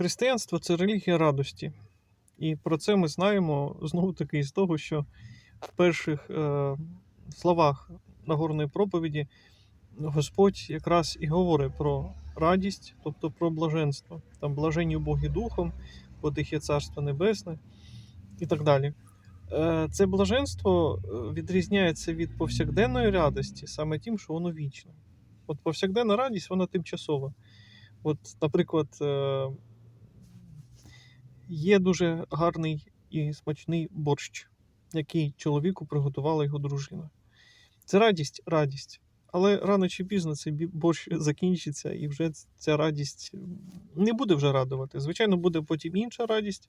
Християнство це релігія радості. І про це ми знаємо знову таки із того, що в перших е, словах Нагорної проповіді Господь якраз і говорить про радість, тобто про блаженство. Там блажені Боги Духом, бо тих є Царство Небесне і так далі. Е, Це блаженство е, відрізняється від повсякденної радості саме тим, що воно вічне. От повсякденна радість, вона тимчасова. От, наприклад, е, є дуже гарний і смачний борщ, який чоловіку приготувала його дружина. Це радість, радість. Але рано чи пізно цей борщ закінчиться, і вже ця радість не буде вже радувати. Звичайно, буде потім інша радість,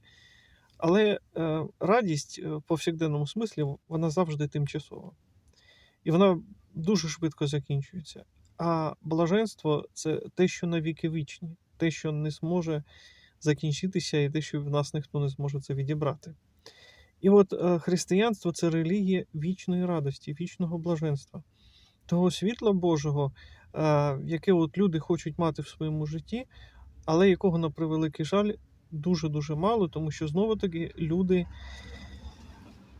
але е, радість е, в повсякденному смислі вона завжди тимчасова. І вона дуже швидко закінчується. А блаженство це те, що навіки вічні, те, що не зможе закінчитися, і те, що в нас ніхто не зможе це відібрати. І от е, християнство це релігія вічної радості, вічного блаженства, того світла Божого, е, яке от люди хочуть мати в своєму житті, але якого, на превеликий жаль, дуже-дуже мало, тому що знову таки люди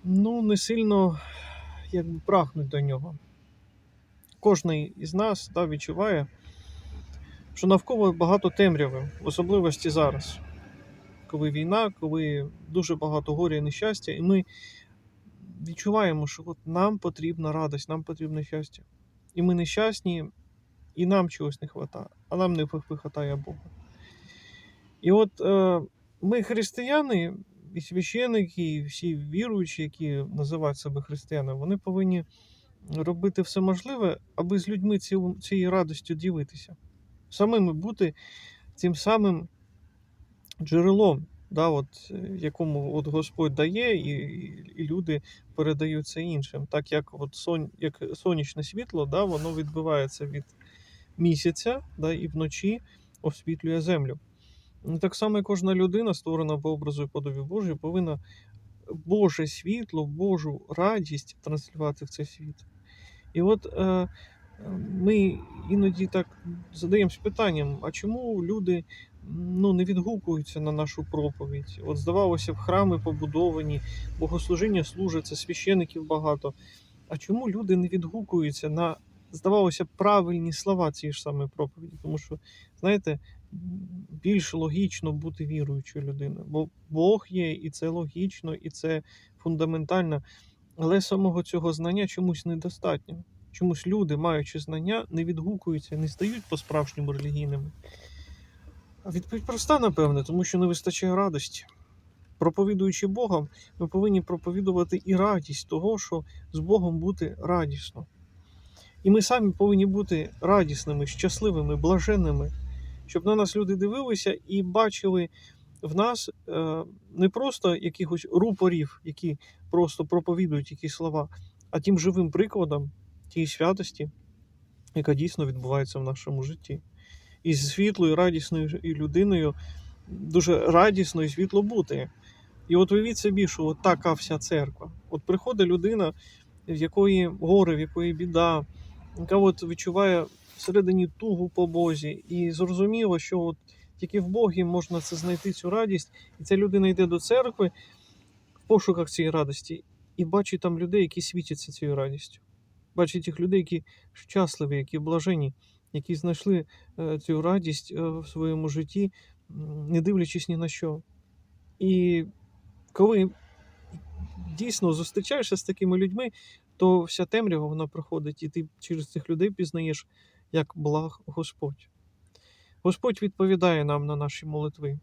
ну, не сильно якби, прагнуть до нього. Кожний із нас да, відчуває, що навколо багато темряви, в особливості зараз, коли війна, коли дуже багато горя і нещастя, і ми відчуваємо, що от нам потрібна радість, нам потрібне щастя. І ми нещасні, і нам чогось не вистачає, а нам не вистачає Бога. І от е, ми християни, і священики, і всі віруючі, які називають себе християнами, вони повинні робити все можливе, аби з людьми цією радістю ділитися. Самими бути цим самим джерелом, да, от, е, якому от Господь дає, і, і- люди передають це іншим. Так як от сон, як сонячне світло, да, воно відбивається від місяця да, і вночі освітлює землю. Так само і кожна людина, створена по образу і подобі Божій, повинна Боже світло, Божу радість транслювати в цей світ. І от е, ми іноді так задаємось питанням: а чому люди ну, не відгукуються на нашу проповідь? От здавалося б, храми побудовані, богослужіння служиться, священиків багато. А чому люди не відгукуються на, здавалося б, правильні слова цієї ж самої проповіді? Тому що, знаєте, більш логічно бути віруючою людиною, бо Бог є, і це логічно, і це фундаментально. Але самого цього знання чомусь недостатньо. Чомусь люди, маючи знання, не відгукуються, не стають по-справжньому релігійними. Відповідь проста, напевне, тому що не вистачає радості. Проповідуючи Бога, ми повинні проповідувати і радість того, що з Богом бути радісно. І ми самі повинні бути радісними, щасливими, блаженними, щоб на нас люди дивилися і бачили в нас е, не просто якихось рупорів, які просто проповідують якісь слова, а тим живим прикладом тієї святості, яка дійсно відбувається в нашому житті. І з світлою, радісною людиною дуже радісно і світло бути. І от уявіть собі, що от така вся церква. От приходить людина, в якої горе, в якої біда, яка от відчуває всередині тугу по Бозі, і зрозуміло, що от тільки в Богі можна це знайти цю радість, і ця людина йде до церкви в пошуках цієї радості і бачить там людей, які світяться цією радістю. Бачить тих людей, які щасливі, які блажені, які знайшли е, цю радість е, в своєму житті, не дивлячись ні на що. І коли дійсно зустрічаєшся з такими людьми, то вся темрява вона проходить, і ти через цих людей пізнаєш, як благ Господь. Господь відповідає нам на наші молитви.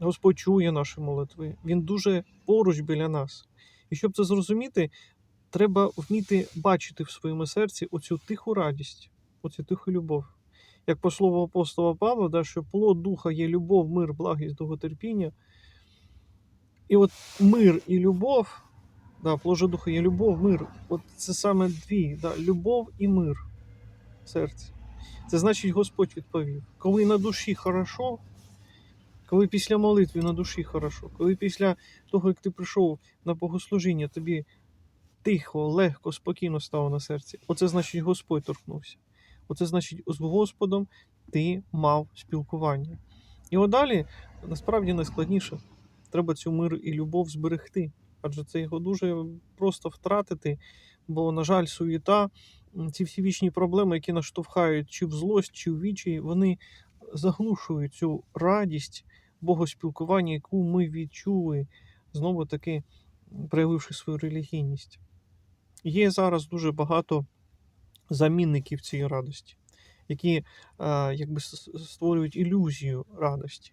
Господь чує наші молитви. Він дуже поруч біля нас. І щоб це зрозуміти, треба вміти бачити в своєму серці оцю тиху радість, оцю тиху любов. Як по слову апостола Павла, да, що плод духа є любов, мир, благість, довготерпіння. І от мир і любов, да, плод духа є любов, мир. От це саме дві, да, любов і мир в серці. Це значить, Господь відповів. Коли на душі хорошо, коли після молитви на душі хорошо, коли після того, як ти прийшов на богослужіння, тобі тихо, легко, спокійно стало на серці, оце значить Господь торкнувся. Оце значить, з Господом ти мав спілкування. І от далі насправді найскладніше. Треба цю мир і любов зберегти, адже це його дуже просто втратити. Бо, на жаль, суєта, ці всі вічні проблеми, які нас штовхають чи в злость, чи в вічі, вони заглушують цю радість богоспілкування, яку ми відчули, знову таки проявивши свою релігійність. Є зараз дуже багато замінників цієї радості, які е, якби створюють ілюзію радості.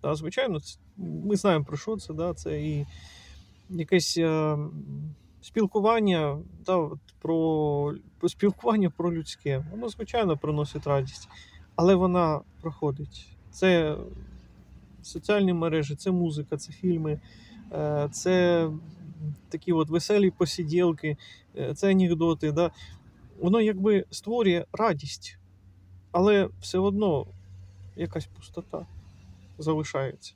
Та, звичайно, ми знаємо про що це, да? це і якесь е, спілкування, да, про, про спілкування про людське. Воно, звичайно, приносить радість, але вона проходить. Це соціальні мережі, це музика, це фільми, е, це такі от веселі посиділки, е, це анекдоти. Да? Воно якби створює радість, але все одно якась пустота залишається.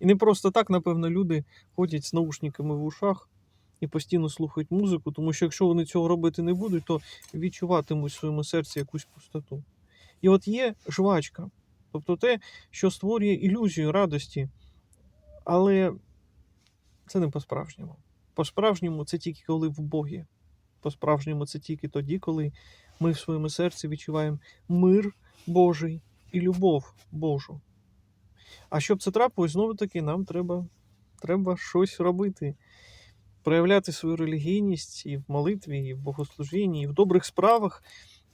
І не просто так, напевно, люди ходять з наушниками в ушах і постійно слухають музику, тому що якщо вони цього робити не будуть, то відчуватимуть в своєму серці якусь пустоту. І от є жвачка, тобто те, що створює ілюзію радості, але це не по-справжньому. По-справжньому це тільки коли в Богі. По-справжньому це тільки тоді, коли ми в своєму серці відчуваємо мир Божий і любов Божу. А щоб це трапилось, знову таки, нам треба, треба щось робити. Проявляти свою релігійність і в молитві, і в богослужінні, і в добрих справах,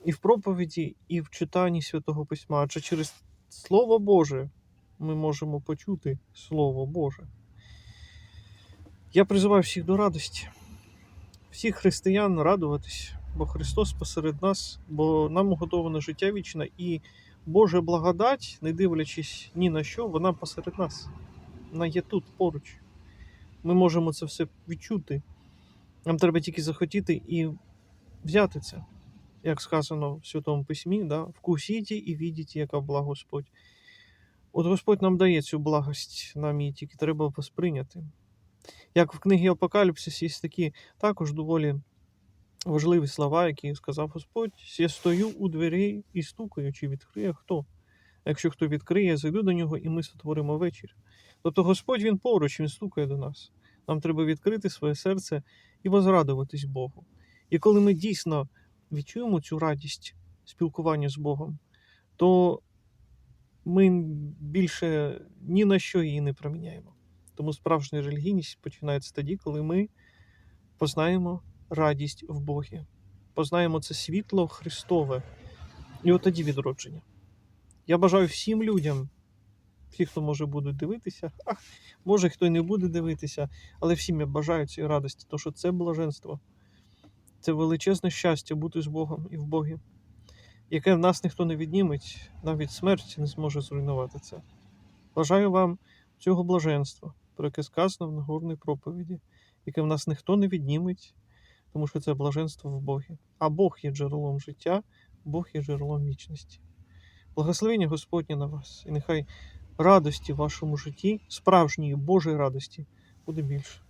і в проповіді, і в читанні Святого Письма. Адже через Слово Боже ми можемо почути Слово Боже. Я призиваю всіх до радості, всіх християн радуватись, бо Христос посеред нас, бо нам уготоване життя вічне, і Божа благодать, не дивлячись ні на що, вона посеред нас. Вона є тут поруч. Ми можемо це все відчути. Нам треба тільки захотіти і взяти це, як сказано в Святому Письмі, да? вкусіть і відіть, яка блага Господь. От Господь нам дає цю благость, нам її тільки треба посприйняти. Як в книгі Апокаліпсис є такі також доволі важливі слова, які сказав Господь: я стою у двері і стукаю, чи відкриє хто. Якщо хто відкриє, зайду до нього, і ми сотворимо вечір. Тобто Господь Він поруч, Він стукає до нас. Нам треба відкрити своє серце і возрадуватись Богу. І коли ми дійсно відчуємо цю радість спілкування з Богом, то ми більше ні на що її не проміняємо. Тому справжня релігійність починається тоді, коли ми познаємо радість в Богі, познаємо це світло Христове, і от тоді відродження. Я бажаю всім людям, всі, хто може будуть дивитися, а може хто й не буде дивитися, але всім я бажаю цієї радості, тому що це блаженство, це величезне щастя бути з Богом і в Богі, яке в нас ніхто не відніметь, навіть смерть не зможе зруйнувати це. Бажаю вам цього блаженства, про яке сказано в Нагорній проповіді, яке в нас ніхто не відніметь, тому що це блаженство в Богі. А Бог є джерелом життя, Бог є джерелом вічності. Благословення Господнє на вас, і нехай радості в вашому житті, справжньої Божої радості, буде більше.